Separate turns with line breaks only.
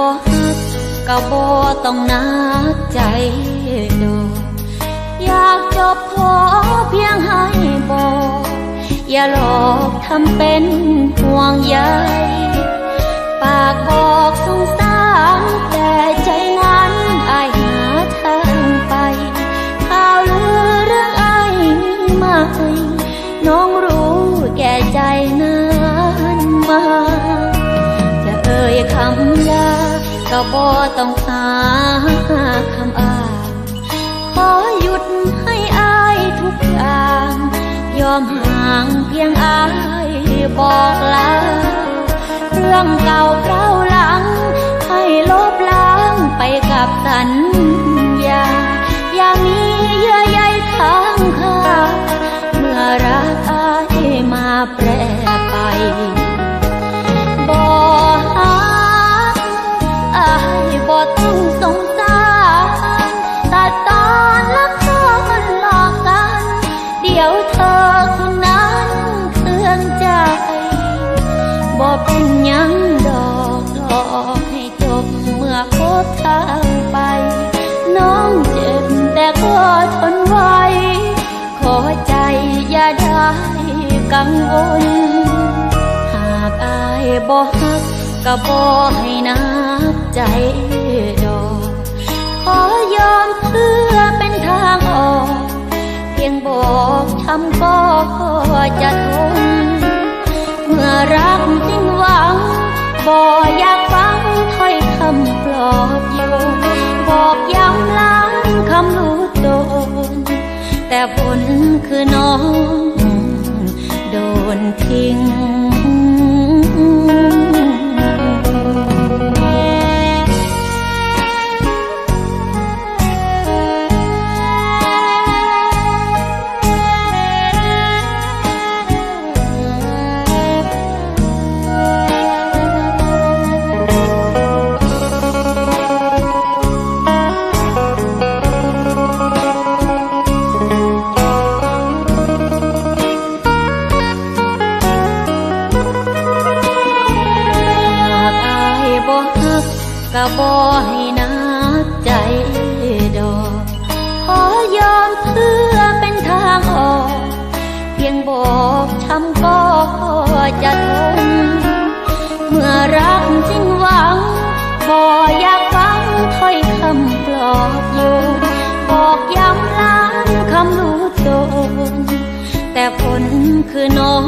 บ่ฮักก็บ่ต้องนักใจดอกอยากจบพอเพียงให้บอกอย่าหลอกทำเป็นห่วงใยปากบอก ก็บ่ต้องหาคำอ้าง ขอหยุดให้อายทุกอย่าง ยอมห่างเพียงอายบอกลาเรื่องเก่าเล่าหลัง ให้ลบล้างไปกับสัญญาอย่ามีเบ่เป็นยังดอกหลอกให้จบเมื่อพบทางไป น้องเจ็บแต่ก็ทนไว้ ขอใจอย่าได้กังวล หากอายบ่ฮักก็บ่ให้นักใจดอก ขอยอมเพื่อเป็นทางออก เพียงบอกช้ำก็จะทนเมื่อรัก ผลคือน้องโดนทิ้ง ก็บ่ให้นักใจดอกขอยอมเพื่อเป็นทางออก เพียงบอกช้ำก็จะทนเมื่อรักสิ้นหวังบ่อยากฟังถ้อยคำปลอบโยนบอกย้ำล้านคำรู้ตนแต่ผลคือน้อง